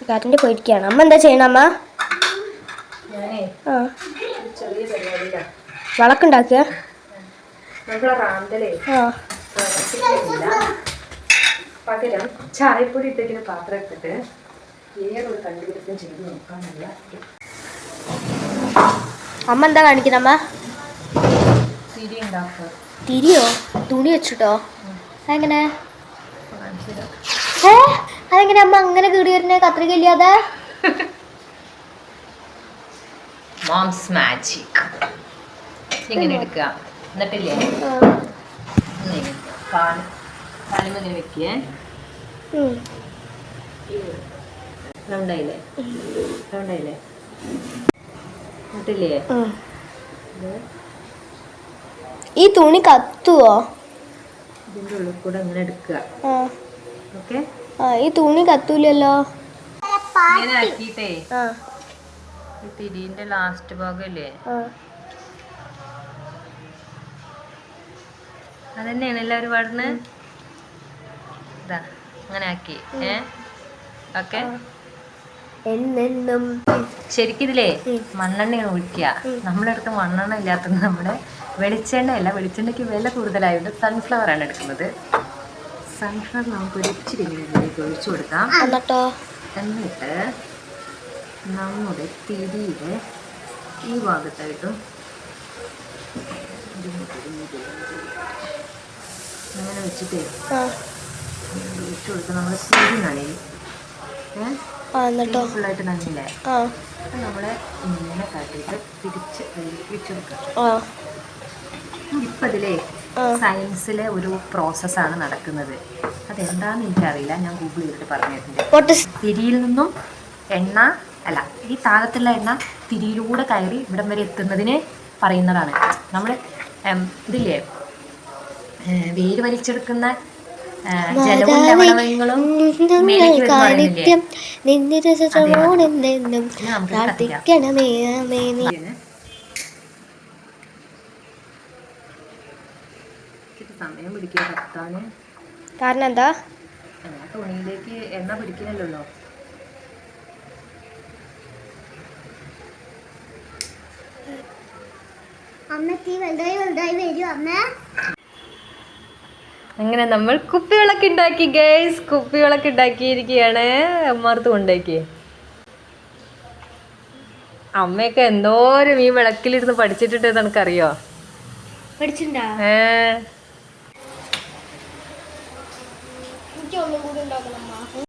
Current പോയിരിക്കുകയാണ്. അമ്മ എന്താ ചെയ്യണം അമ്മ? ആ. വിളക്കുണ്ടാക്കുക ആ. പകരം ചായപ്പൊടി പാത്രം എടുത്തിട്ട് വേറൊരു കണ്ടുപിടുത്തം ചെയ്ത് നോക്കാനുള്ള അമ്മ എന്താ കാണിക്കുന്നത് അമ്മ? തിരി ഉണ്ടാക്കുക. തിരിയോ? തുണി വെച്ചിട്ടോ? എങ്ങനെ ഏ? അതെങ്ങനെ അമ്മ അങ്ങനെ കീറി വരുന്ന? കത്രിക ഇല്ലാതെ? മോംസ് മാജിക് ഇങ്ങനെ എടുക്കുക. എന്നിട്ടില്ലേ? ആ. ഇങ്ങനെ കാൽ കാലുമ ഇങ്ങനെ വെക്കേ. റൗണ്ടായില്ലേ റൗണ്ടായില്ലേ എന്നിട്ടില്ലേ. ഈ തുണി കത്തുവോ? ഇതിന്റെ ഉള്ളിൽ കൂടെ അങ്ങനെ എടുക്കുക. ഓക്കേ? ഈ തുണി കത്തൂലല്ലോ. ഇങ്ങനെ ആക്കിയിട്ടേ. ആ. ഈ തിരിന്റെ ലാസ്റ്റ് ഭാഗല്ലേ? ആ. അതന്നെയാണ് എല്ലാവരും പാടുന്നത് ഇതാ അങ്ങനെ ആക്കി. ഏ? ഓക്കെ. എന്നെന്നും ശരിക്കും ഇതിലേ. മണ്ണെണ്ണയാണ് ഒഴിക്കുക. നമ്മളെടുത്ത് അടുത്ത് മണ്ണെണ്ണ ഇല്ലാത്തത് നമ്മുടെ വെളിച്ചെണ്ണയല്ല വെളിച്ചെണ്ണയ്ക്ക് വില കൂടുതലായതുകൊണ്ട് സൺഫ്ലവർ ആണ് എടുക്കുന്നത്. സൺഫ്ലവർ നമുക്ക് ഒരു ഇച്ചിരി ഇതിലേക്ക് ഒഴിച്ചു കൊടുക്കാം. എന്നിട്ടോ? എന്നിട്ട് നമ്മുടെ തിരിയുടെ ഈ ഭാഗത്തായിട്ടും അങ്ങനെ വെച്ചിട്ടേ ഒഴിച്ചു കൊടുത്ത് നമ്മൾ തിരി നനയും. ഫുള്ളായിട്ട് നനയില്ലേ? ആ. നമ്മളെ ഇങ്ങനെ കാട്ടിയിട്ട് തിരിച്ച് അതിലേക്ക് വെച്ച് ആ. ഇപ്പം. സയൻസിലെ ഒരു പ്രോസസ്സാണ് നടക്കുന്നത്. അതെന്താന്ന് എനിക്കറിയില്ല. ഞാൻ ഗൂഗിൾ ചെയ്തിട്ട് പറഞ്ഞിട്ടുണ്ട് തിരിയിൽ നിന്നും എണ്ണ അല്ല ഈ താഴത്തുള്ള എണ്ണ തിരിയിലൂടെ കയറി ഇവിടം വരെ എത്തുന്നതിനെ പറയുന്നതാണ്. നമ്മൾ ഇതില്ലേ? വേര് വലിച്ചെടുക്കുന്ന ജലവും ലവണങ്ങളും മേലേക്ക് വരുന്ന പറയുന്നില്ലേ? കാണിക്കും നിന്റെ രസമോണെന്നും ഇനി നമുക്ക് കത്തിക്കാം. സമയം പിടിക്കുക കത്താന് കാരണം എന്താ? തുണിയിലേക്ക് എണ്ണ പിടിക്കുന്നില്ലല്ലോ അമ്മ തീ വലുതായി വലുതായി വരും അമ്മ. അങ്ങനെ നമ്മൾ കുപ്പിവിളക്ക് ഉണ്ടാക്കി ഗൈസ് കുപ്പിവിളക്ക് ഉണ്ടാക്കിയിരിക്കുകയാണ്. അമ്മാർത്ത് കൊണ്ടാക്കി അമ്മയൊക്കെ എന്തോരം ഈ വിളക്കിലിരുന്ന് പഠിച്ചിട്ടുണ്ട് എനിക്കറിയോ? പഠിച്ചിട്ടുണ്ടോ? ഏ. ஒன்று கூட உண்டாகலம்மா